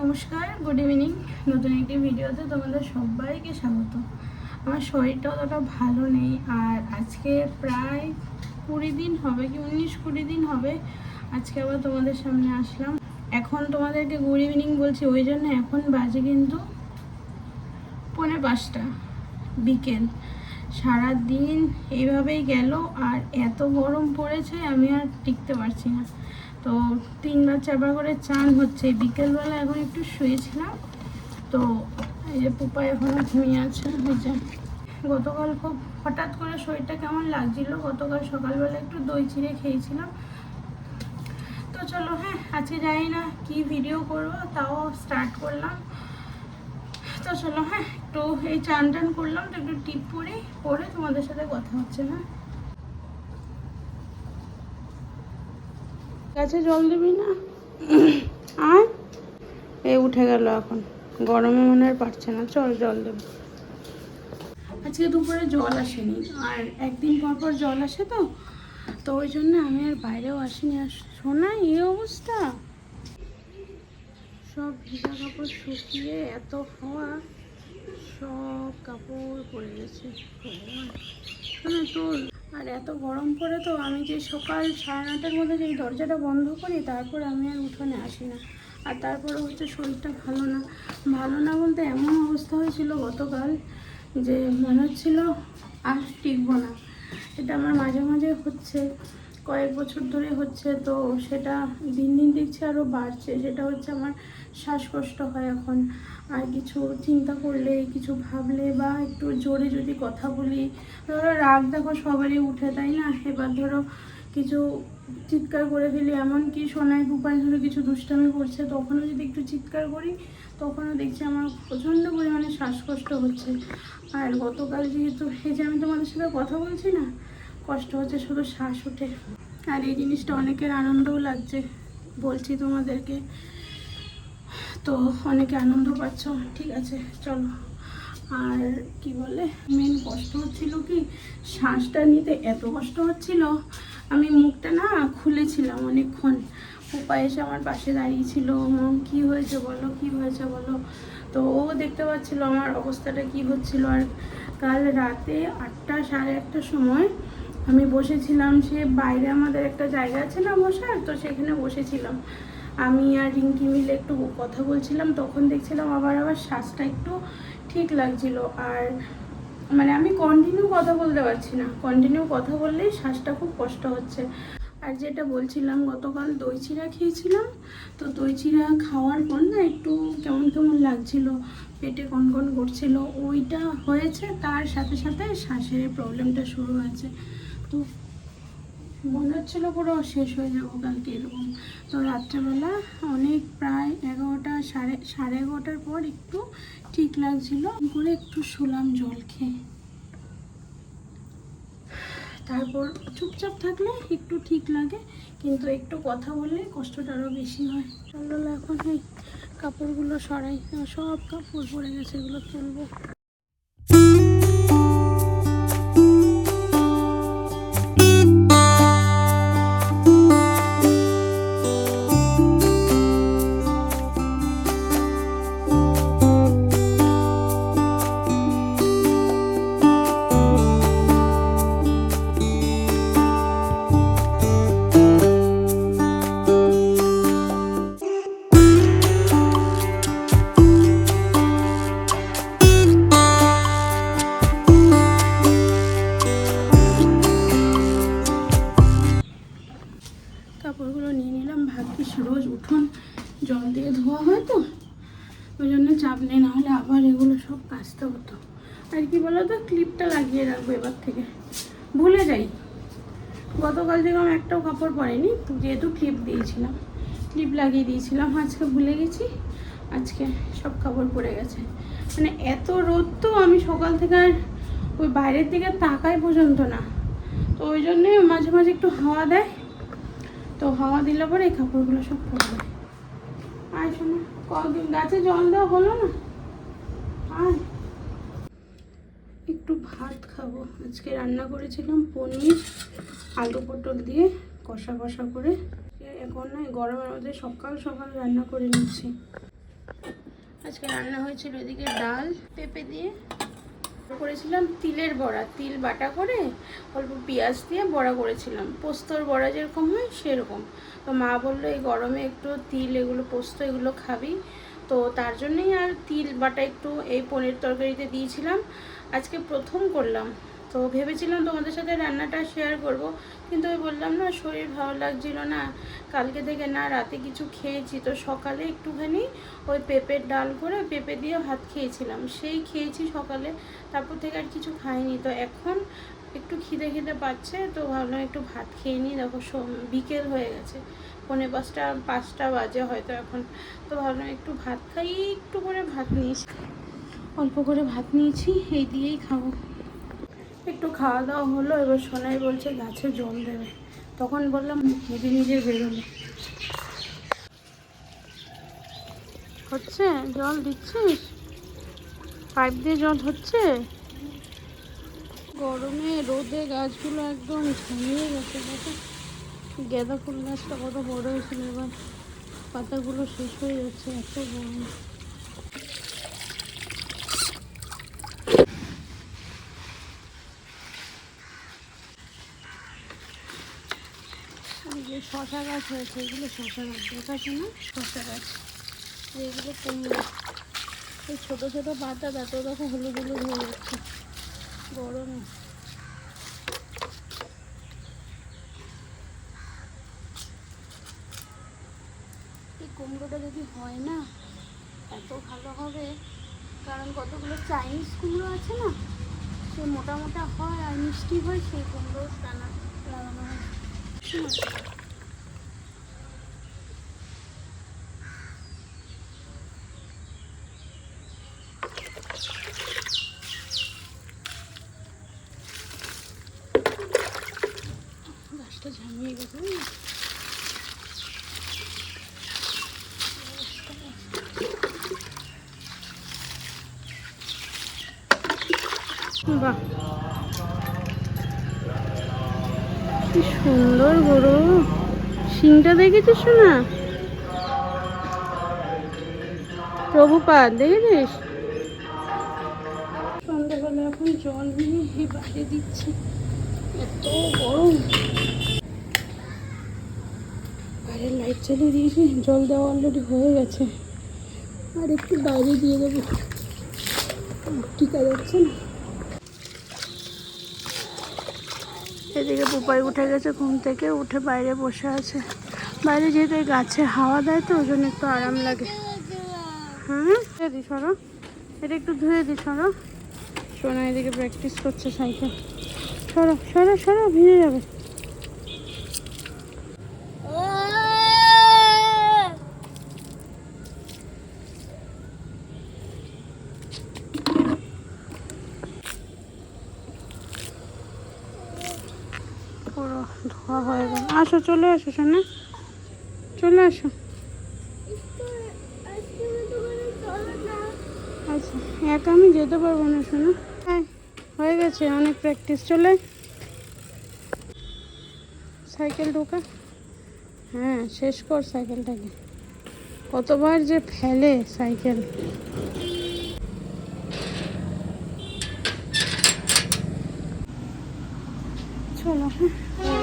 নমস্কার good evening নতুন একটি ভিডিওতে তোমাদের সবাইকে স্বাগত। আমার শরীরটা অতটা ভালো নেই, আর আজকে প্রায় কুড়ি দিন হবে, কি উনিশ কুড়ি দিন হবে, আজকে আবার তোমাদের সামনে আসলাম। এখন তোমাদেরকে গুড ইভিনিং বলছি, ওই জন্য এখন বাজে কিন্তু পৌনে পাঁচটা বিকেল। সারা দিন এইভাবেই গেল, আর এত গরম পড়েছে, আমি আর টিকতে পারছি না। তো তিনবার চারবার করে চান হচ্ছে। বিকেলবেলা এখন একটু শুয়েছিলাম। তো এই যে পুপা এখনও ঘুমিয়ে আছে যে। গতকাল খুব হঠাৎ করে শরীরটা কেমন লাগছিল? গতকাল সকালবেলা একটু দই চিড়ে খেয়েছিলাম। তো চলো হ্যাঁ আজকে জানি না কি ভিডিও করব, তাও স্টার্ট করলাম। তো চলো হ্যাঁ একটু এই চান টান করলাম, তো একটু টিপ পরে পরে তোমাদের সাথে কথা হচ্ছে হ্যাঁ। গাছে জল দিবি না? আর এ উঠে গেল এখন। গরমে মনে আর পারছে না। চল জল দেব। আজকে দুপুরে জল আসেনি। আর একদিন পর পর জল আসে তো। তো ওই জন্য আমি আর বাইরেও আসিনি। আর শোনা এই অবস্থা। সব ভিজা কাপড় শুকিয়ে এত হাওয়া, সব কাপড় পড়ে গেছে। মানে তোর আর এত গরম পড়ে তো আমি যে সকাল সাড়ে নটার মধ্যে যেই দরজাটা বন্ধ করি, তারপর আমি আর উঠোনে আসি না। আর তারপরে হচ্ছে শরীরটা ভালো না। ভালো না বলতে এমন অবস্থা হয়েছিল গতকাল যে মনে হচ্ছিল আর টিকবো না। এটা আমার মাঝে মাঝে হচ্ছে, কয়েক বছর ধরে হচ্ছে, তো সেটা দিন দিন দেখছি আরও বাড়ছে। সেটা হচ্ছে আমার শ্বাসকষ্ট হয় এখন। আর কিছু চিন্তা করলে, কিছু ভাবলে বা একটু জোরে যদি কথা বলি, ধরো রাগ দেখো সবারই উঠে, তাই না? এবার ধরো কিছু চিৎকার করে ফেলি, এমনকি সোনাই বুপাই ধরো কিছু দুষ্টামি করছে, তখনও যদি একটু চিৎকার করি, তখনও দেখছি আমার প্রচণ্ড পরিমাণে শ্বাসকষ্ট হচ্ছে। আর গতকাল যেহেতু, এই যে আমি তোমাদের সাথে কথা বলছি না, কষ্ট হচ্ছে শুধু শ্বাস ওঠে। আর এই জিনিসটা অনেকের আনন্দও লাগছে, বলছি তোমাদেরকে। তো অনেকে আনন্দ পাচ্ছ, ঠিক আছে, চলো। আর কি বলে মেন কষ্ট হচ্ছিল কি, শ্বাসটা নিতে এত কষ্ট হচ্ছিল, আমি মুখটা না খুলেছিলাম অনেকক্ষণ। উপায় এসে আমার পাশে দাঁড়িয়েছিল, মম, কি হয়েছে বলো, কি হয়েছে বলো? তো ও দেখতে পাচ্ছিল আমার অবস্থাটা কি হচ্ছিল। আর কাল রাতে আটটা, সাড়ে আটটার সময় আমি বসেছিলাম, সে বাইরে আমাদের একটা জায়গা আছে না বসার, তো সেখানে বসেছিলাম। আমি আর রিঙ্কি মিলে একটু কথা বলছিলাম, তখন দেখছিলাম আবার আবার শ্বাসটা একটু ঠিক লাগছিল। আর মানে আমি কন্টিনিউ কথা বলতে পারছি না। কন্টিনিউ কথা বললেই শ্বাসটা খুব কষ্ট হচ্ছে। আর যেটা বলছিলাম, গতকাল দই চিড়া খেয়েছিলাম। তো দই চিড়া খাওয়ার পর না একটু কেমন কেমন লাগছিল, পেটে কনকন করছিল, ওইটা হয়েছে, তার সাথে সাথে শ্বাসের প্রবলেমটা শুরু হয়েছে। তো মনে হচ্ছিল পুরো শেষ হয়ে যাব কালকে এরকম। তো রাত্রেবেলা অনেক প্রায় এগারোটা, সাড়ে সাড়ে এগারোটার পর একটু ঠিক লাগছিল। করে একটু শুলাম জল খেয়ে। তারপর চুপচাপ থাকলে একটু ঠিক লাগে, কিন্তু একটু কথা বললে কষ্টটা আরও বেশি হয়। চলো, এখন এই কাপড়গুলো সরাই। সব কাপড় পরে গেছে, এগুলো তুলবো। চাপ নেই নাহলে আবার এগুলো সব কাচতে হতো। আর কি বলো তো ক্লিপটা লাগিয়ে রাখব এবার থেকে। ভুলে যাই। গতকাল থেকে আমি একটাও কাপড় পরেনি যেহেতু ক্লিপ দিয়েছিলাম। ক্লিপ লাগিয়ে দিয়েছিলাম, আজকে ভুলে গেছি। আজকে সব কাপড় পরে গেছে। মানে এত রোদ তো আমি সকাল থেকে আর ওই বাইরের দিকে তাকাই পর্যন্ত না। তো ওই জন্যে মাঝে মাঝে একটু হাওয়া দেয়। তো হাওয়া দিলে পরে এই কাপড়গুলো সব পরবে আয় শোনো গাছে জল দেওয়া হলো না? আয়। একটু ভাত খাব। আজকে রান্না করেছিলাম পনির, আলু পটল দিয়ে কষা কষা করে। এখন না, এই গরমের মধ্যে সকাল সকাল রান্না করে নিচ্ছি। আজকে রান্না হয়েছিল এদিকে ডাল, পেঁপে দিয়ে করেছিলাম, তিলের বড়া। তিল বাটা করে অল্প পেঁয়াজ দিয়ে বড়া করেছিলাম। পোস্তর বড়া যেরকম হয় সেরকম। তো মা বলল, এই গরমে একটু তিল, এগুলো পোস্ত, এগুলো খাবি। তো তার জন্যই আর তিল বাটা একটু এই পনির তরকারিতে দিয়েছিলাম। আজকে প্রথম করলাম। তো ভেবেছিলাম তোমাদের সাথে রান্নাটা শেয়ার করব, কিন্তু ওই বললাম না, শরীর ভালো লাগছিল না। কালকে থেকে না রাতে কিছু খেয়েছি, তো সকালে একটুখানি ওই পেঁপের ডাল করে পেঁপে দিয়ে ভাত খেয়েছিলাম। সেই খেয়েছি সকালে, তারপর থেকে আর কিছু খাইনি। তো এখন একটু খিদে খিদে পাচ্ছে, তো ভাবলাম একটু ভাত খেয়ে নিই। দেখো বিকেল হয়ে গেছে, পৌনে পাঁচটা পাঁচটা বাজে হয়তো এখন। তো ভাবলাম একটু ভাত খাই, একটু করে ভাত নিয়েছি অল্প করে ভাত নিয়েছি, এই দিয়েই খাব। একটু খাওয়া দাওয়া হলো, এবার সোনাই বলছে গাছে জল দেবে। তখন বললাম, নিজে নিজে বেরোলো। হচ্ছে? জল দিচ্ছিস? পাইপ দিয়ে জল হচ্ছে? গরমে রোদে গাছগুলো একদম ঝামিয়ে গেছে, দেখো। গাঁদা ফুল গাছটা কত বড় হয়েছিল এবার। পাতাগুলো শেষ হয়ে যাচ্ছে, এত গরম এই যে শশা গাছ হয়েছে, এগুলো শশা গাছ দেখাচ্ছে না? শশা গাছ। এগুলো কুমড়ো। এই ছোটো ছোটো পাতা তাতেও দেখো হলুদ হলুদ হয়ে যাচ্ছে। গরমে। এই কুমড়োটা যদি হয় না, এত ভালো হবে। কারণ কতগুলো চাইনিজ কুমড়ো আছে না, সে মোটা মোটা হয় আর মিষ্টি হয়, সেই কুমড়ো টানা লাগানো হয় হুম। গাছটা ঝামিয়ে গেছে বুঝলি? বাহ কি সুন্দর গরু। শিংটা দেখেছিস না প্রভুপাত দেখেছিস? সন্ধ্যাবেলা এখন জল নিয়ে এই বাইরে দিচ্ছি। এত গরম। বাইরের লাইট চালিয়ে দিয়েছি, জল দেওয়া অলরেডি হয়ে গেছে। আর একটু বাইরে দিয়ে দেবো। টিকা যাচ্ছে না। এদিকে পোপাই উঠে গেছে, ঘুম থেকে উঠে বাইরে বসে আছে। বাইরে যেহেতু এই গাছে হাওয়া দেয় তো, ওই জন্য একটু আরাম লাগে। হ্যাঁ ধুয়ে দি সরো। এটা একটু ধুয়ে দি সরো। সোনা এদিকে প্র্যাকটিস করছে সাইকেল। সরো সরো সরো, ভিজে যাবে পুরো ধোয়া হয়ে গেল। আসো, চলে আসো, সোনা। চলে আসো। আচ্ছা একা আমি যেতে পারব না শোনো হ্যাঁ হয়ে গেছে, অনেক প্র্যাকটিস চলে। সাইকেল ঢোকা। হ্যাঁ শেষ কর সাইকেলটাকে। কতবার যে ফেলে সাইকেল। চলো হ্যাঁ।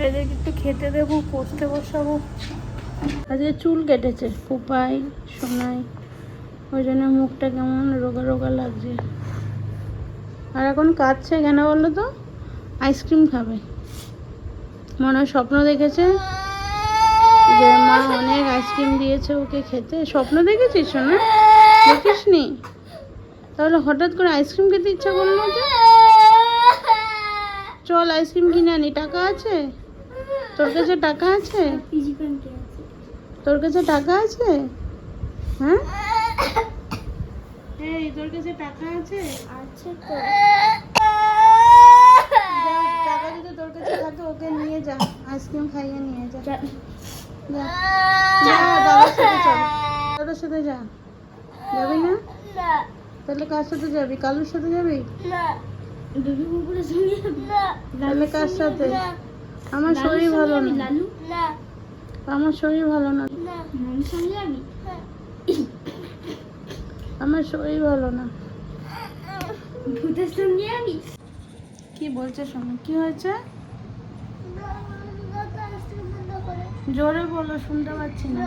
এবার এদেরকে একটু খেতে দেবো পড়তে বসাবো। আজকে চুল কেটেছে পুপাই সোনাই। ওই জন্য মুখটা কেমন রোগা রোগা লাগছে। আর এখন কাঁদছে কেন বলল তো? আইসক্রিম খাবে। মনে স্বপ্ন দেখেছে যে, মা অনেক আইসক্রিম দিয়েছে ওকে খেতে। স্বপ্ন দেখেছিস, সোনা? দেখিস নি তাহলে হঠাৎ করে আইসক্রিম খেতে ইচ্ছা করল যে? চল আইসক্রিম কিনে আনি, টাকা আছে? তোর কাছে টাকা আছে? তোর কাছে টাকা আছে? হ্যাঁ? এই তোর কাছে টাকা আছে? আছে তো। টাকা যদি তোর কাছে থাকে ওকে নিয়ে যা। আইসক্রিম খাইয়ে নিয়ে যা। যা। সাথে চল। দাদার সাথে যা। যাবি না? তাহলে কার সাথে যাবি? কালুর সাথে যাবি? না। দুধু কুকুরের সঙ্গে না। তাহলে কার সাথে? আমার শরীর ভালো না। লালু? না। আমার শরীর ভালো না। না। নানুর সঙ্গে যাবি আমার শরীর ভালো না। ভূতের সঙ্গে আমি? কি বলছে শোনো কি হয়েছে? জোরে বলো শুনতে পাচ্ছি না।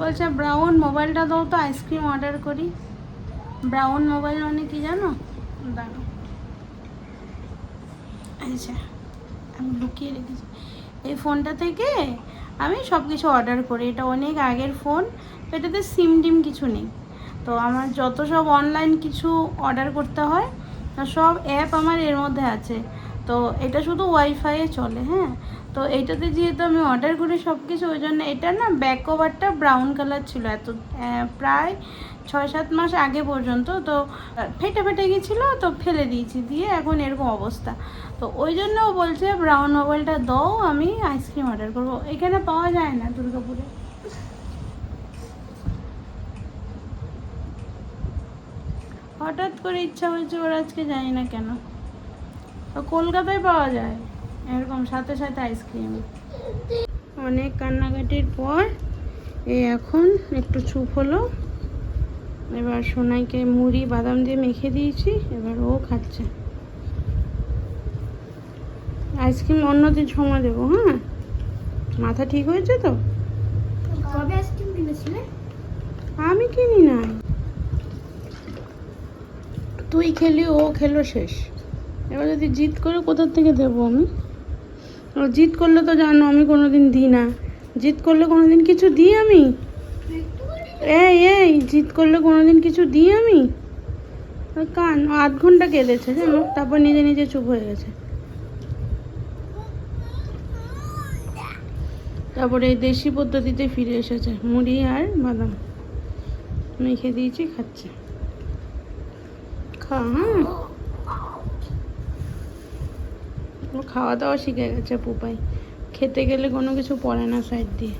বলছে ব্রাউন মোবাইলটা দাও তো আইসক্রিম অর্ডার করি। ব্রাউন মোবাইল মানে কি জানো? দাঁড়ো আচ্ছা আমি লুকিয়ে রেখেছি। এই ফোনটা থেকে আমি সব কিছু অর্ডার করি। এটা অনেক আগের ফোন এটাতে সিম টিম কিছু নেই। তো আমার যত সব অনলাইন কিছু অর্ডার করতে হয় সব অ্যাপ আমার এর মধ্যে আছে। তো এটা শুধু ওয়াইফাইয়ে চলে হ্যাঁ? তো এইটাতে যেহেতু আমি অর্ডার করি সব কিছু ওই জন্য এটা না ব্যাক কভারটা ব্রাউন কালার ছিল। এত প্রায় ছয় সাত মাস আগে পর্যন্ত তো ফেটে ফেটে গেছিল, তো ফেলে দিয়েছি, দিয়ে এখন এরকম অবস্থা। তো ওই জন্য ও বলছে ব্রাউন মোবাইলটা দাও, আমি আইসক্রিম অর্ডার করব। এখানে পাওয়া যায় না দুর্গাপুরে। হঠাৎ করে ইচ্ছা হয়েছে, ওর আজকে জানি না কেন? কলকাতায় পাওয়া যায়, এরকম সাথে সাথে আইসক্রিম অনেক কান্নাকাটির পর এই এখন একটু চুপ হলো। এবার সোনাইকে মুড়ি বাদাম দিয়ে মেখে দিয়েছি এবার ও খাচ্ছে। আইসক্রিম অন্যদিন সময় দেবো হ্যাঁ? মাথা ঠিক হয়েছে তো? কবে আইসক্রিম কিনেছিলে? আমি কিনি নাই। তুই খেলি ও খেলো শেষ। এবার যদি জিত করে কোথার থেকে দেবো আমি? জিত করলে তো জানো আমি কোনোদিন দিই না। জিত করলে কোনোদিন কিছু দিই আমি? এই এই জিত করলে কোনোদিন কিছু দিই আমি? কান, আধ ঘণ্টা কেঁদেছে, জানো? তারপর নিজে নিজে চুপ হয়ে গেছে। তারপরে এই দেশি পদ্ধতিতে ফিরে এসেছে, মুড়ি আর বাদাম। মেখে দিয়েছি, খাচ্ছে। খা হ্যাঁ? খাওয়া দাওয়া শিখে গেছে পুপাই। খেতে গেলে কোনো কিছু পড়ে না সাইড দিয়ে।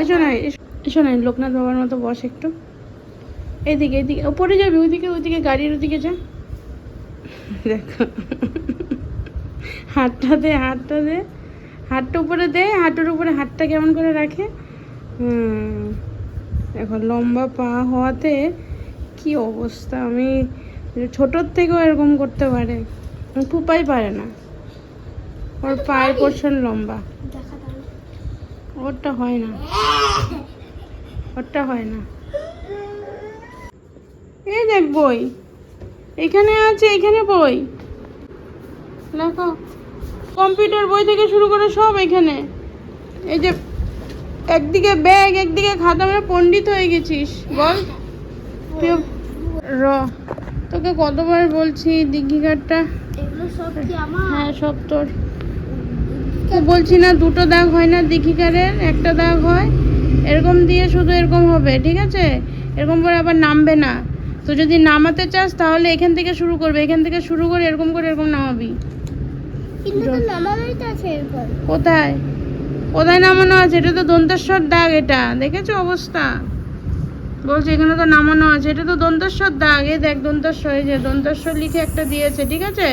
এসো না এসো- এসো না লোকনাথ বাবার মতো বস একটু। এইদিকে এইদিকে ওপরে যাবি ওইদিকে ওইদিকে গাড়ির ওইদিকে যা। দেখো। হাতটা দে হাতটা দে। হাতটা উপরে দে হাঁটুর উপরে হাতটা কেমন করে রাখে? এখন লম্বা পা হওয়াতে কি অবস্থা। আমি ছোটোর থেকেও এরকম করতে পারে। পুপাই পারে না। ওর পায়ের পোর্শন লম্বা। ওরটা হয় না। ওরটা হয় না। এই দেখ বই। এখানে আছে এখানে বই। লেখো কম্পিউটার বই থেকে শুরু করে সব এখানে। এই যে একদিকে ব্যাগ একদিকে খাতা মানে পণ্ডিত হয়ে গেছিস বল। তুই র। তোকে কতবার বলছি দিঘিঘাটটা? হ্যাঁ সব তোর। বলছি না দুটো দাগ হয় না দিঘিকারের একটা দাগ হয়। এরকম দিয়ে শুধু এরকম হবে ঠিক আছে? এরকম করে আবার নামবে না। তো যদি নামাতে চাস তাহলে এখান থেকে শুরু করবে। এখান থেকে শুরু করে এরকম করে এরকম নামাবি। কোথায়? কোথায় নামানো আছে? এটা তো দন্তেশ্বর দাগ এটা। দেখেছ অবস্থা? বলছি এখানে তো নামানো আছে। এটা তো দন্তেশ্বর দাগ। এই দেখ দন্তেশ্বর এই যে দন্তেশ্বর লিখে একটা দিয়েছে ঠিক আছে?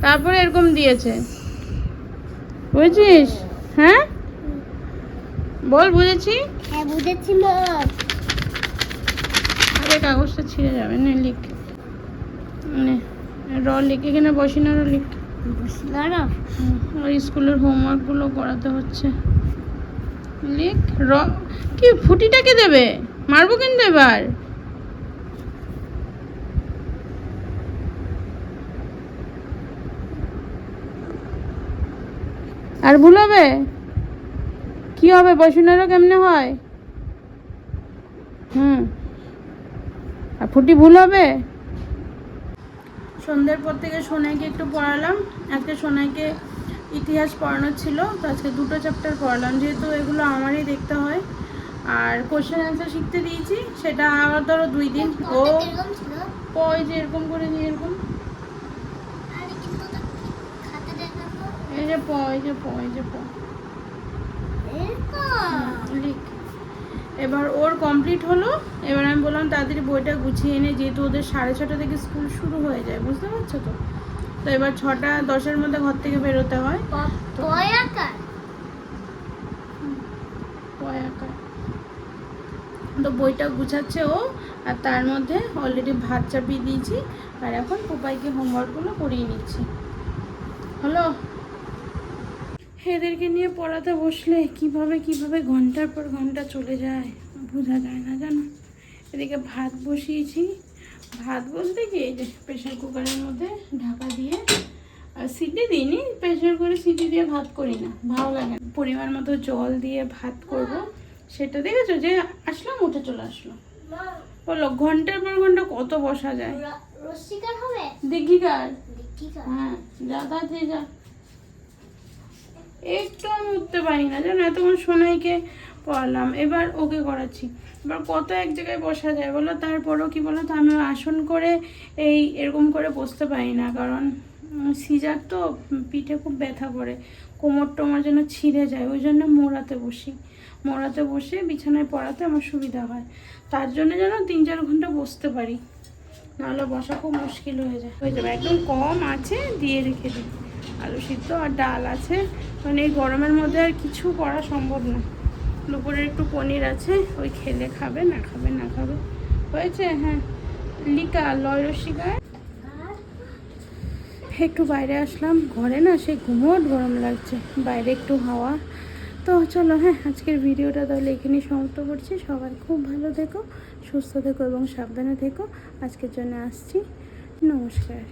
তারপরে এরকম দিয়েছে। বুঝেছিস? হ্যাঁ? বল বুঝেছি? হ্যাঁ বুঝেছি মত আরে কাগজটা ছিঁড়ে যাবে না লিখ। নে র লিখ। এখানে বসি না র লিখ। হুম, আর স্কুলের হোমওয়ার্কগুলো করাতে হচ্ছে। লিখ র। কি ফুটিটাকে দেবে? মারবো কিন্তু এবার? আর ভুল হবে? কি হবে? বসুনেরও কেমনে হয়? হুম। আর ফুটি ভুল হবে? সন্ধ্যের পর থেকে সোনাইকে একটু পড়ালাম। আজকে সোনাইকে ইতিহাস পড়ানো ছিল তো আজকে দুটো চ্যাপ্টার পড়ালাম। যেহেতু এগুলো আমারই দেখতে হয় আর কোশ্চেন অ্যান্সার শিখতে দিয়েছি সেটা আবার ধরো দুই দিন। ও পয় যে এরকম করে দিয়ে এরকম। এই যে পয় যে পয় যে প। এরকম লিখ এবার ওর কমপ্লিট হলো। এবার আমি বললাম তাড়াতাড়ি বইটা গুছিয়ে এনে যেহেতু ওদের সাড়ে ছটা থেকে স্কুল শুরু হয়ে যায় বুঝতে পারছ তো? তো এবার ছটা দশের মধ্যে ঘর থেকে বেরোতে হয়। তো বইটা গুছাচ্ছে ও আর তার মধ্যে অলরেডি ভাত চাপিয়ে দিয়েছি। আর এখন পোপাইকে হোমওয়ার্কগুলো করিয়ে নিচ্ছি। হলো? এদেরকে নিয়ে পড়াতে বসলে কীভাবে কীভাবে ঘণ্টার পর ঘণ্টা চলে যায় বোঝা যায় না জানো? এদিকে ভাত বসিয়েছি। ভাত বলতে কি এই যে প্রেশার কুকারের মধ্যে ঢাকা দিয়ে আর সিটি দিইনি প্রেশার করে সিটি দিয়ে ভাত করি না ভালো লাগে না। পরিমাণ মতো জল দিয়ে ভাত করব। সেটা দেখেছ যে আসলাম উঠে চলে আসলো। বলো ঘণ্টার পর ঘণ্টা কত বসা যায়? হবে? দেখি কার হ্যাঁ যা যা। একটু আমি উঠতে পারি না, জানো? এতক্ষণ সোনাইকে পড়ালাম, এবার ওকে করাচ্ছি। এবার কত এক জায়গায় বসা যায় বলো? তারপরেও কি বলো তো, আমি আসন করে এই এরকম করে বসতে পারি না, কারণ সিজার তো পিঠে খুব ব্যথা করে, কোমর টোমর যেন ছিঁড়ে যায়, ওই জন্য মোড়াতে বসি। মোড়াতে বসে বিছানায় পড়াতে আমার সুবিধা হয়। তার জন্য যেন তিন চার ঘণ্টা বসতে পারি, নাহলে বসা খুব মুশকিল হয়ে যায়। হয়ে যাবে। একদম কম আছে, দিয়ে রেখে দিই। আলু সিদ্ধ আর ডাল আছে। মানে এই গরমের মধ্যে আর কিছু করা সম্ভব না। দুপুরে একটু পনির আছে, ওই খেলে খাবে, না খাবে না খাবে। হয়েছে হ্যাঁ। লিকা, লয় রসিকায় আর একটু বাইরে আসলাম। ঘরে না সেই ঘুমোট গরম লাগছে। বাইরে একটু হাওয়া। তো চলো হ্যাঁ আজকের ভিডিওটা তাহলে এখানেই সমাপ্ত করছি। সবাই খুব ভালো থেকো, সুস্থ থেকো এবং সাবধানে থেকো। আজকের জন্য আসছি। নমস্কার।